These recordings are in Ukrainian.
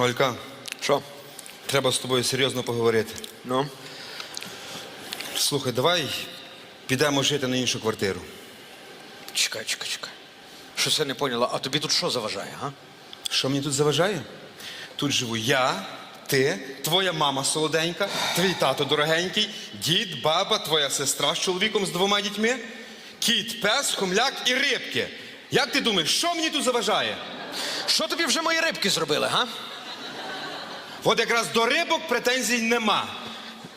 Олька, Що? треба з тобою серйозно поговорити. Ну? Слухай, давай підемо жити на іншу квартиру. Чекай, чекай, чекай. Що це не поняла? А тобі тут що заважає, га? Що мені тут заважає? Тут живу я, ти, твоя мама солоденька, твій тато дорогенький, дід, баба, твоя сестра з чоловіком з двома дітьми, кіт, пес, хомляк і рибки. Як ти думаєш, що мені тут заважає? Що тобі вже мої рибки зробили, га? От якраз до рибок претензій нема.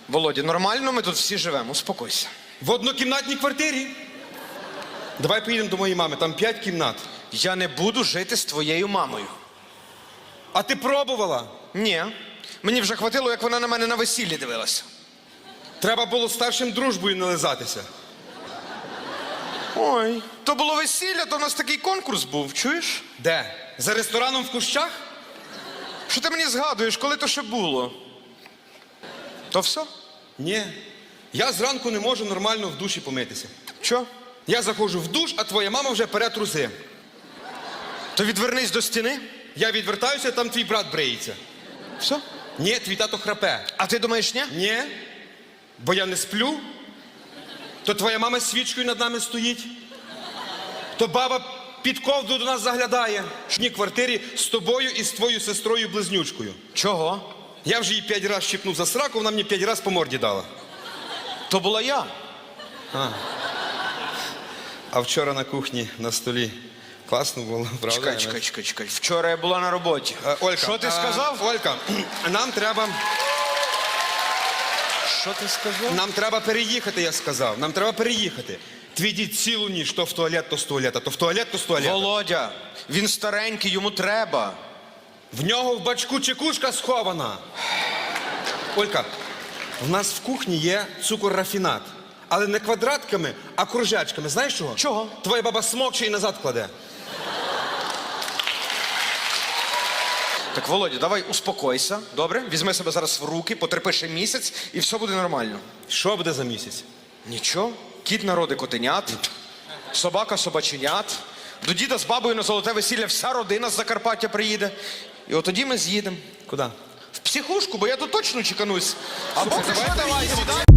Володя, нормально ми тут всі живемо, успокойся. В однокімнатній квартирі. Давай поїдемо до моєї мами, там п'ять кімнат. Я не буду жити з твоєю мамою. А ти пробувала? Ні. Мені вже хватило, як вона на мене на весіллі дивилася. Треба було старшим дружбою нализатися. Ой. То було весілля, то у нас такий конкурс був, чуєш? Де? За рестораном в кущах? Що ти мені згадуєш, коли то ще було? То все? Ні. Я зранку не можу нормально в душі помитися. Що? Я заходжу в душ, а твоя мама вже пере труси. То відвернись до стіни. Я відвертаюся, там твій брат бриється. Все? Ні, твій тато храпе. А ти думаєш, ні? Ні. Бо я не сплю. То твоя мама з свічкою над нами стоїть. То баба під ковдру до нас заглядає. В одній квартирі з тобою і з твоєю сестрою близнючкою. Чого? Я вже її п'ять разів щипнув за сраку, вона мені п'ять разів по морді дала. То була я. А вчора на кухні на столі класно було, правда? Чекай, чекай, чекай, чекай. Вчора я була на роботі. Е, Олька, Що ти е, сказав? Олька, нам треба, Що ти сказав? нам треба переїхати, я сказав. Нам треба переїхати. Твій дід цілу ніч, то в туалет, то з туалета, то в туалет, то з туалета. Володя, він старенький, йому треба. В нього в бачку чекушка схована. Олька, в нас в кухні є цукор рафінат. Але не квадратками, а кружечками. Знаєш чого? Чого? Твоя баба смокче і назад кладе. Так, Володя, давай успокойся. Добре? Візьми себе зараз в руки, потерпи ще місяць, і все буде нормально. Що буде за місяць? Нічого. Кіт народи котенят, собака собаченят. До діда з бабою на золоте весілля вся родина з Закарпаття приїде. І от тоді ми з'їдемо. Куди? В психушку, бо я тут точно чеканусь. Або давай давай, сідай.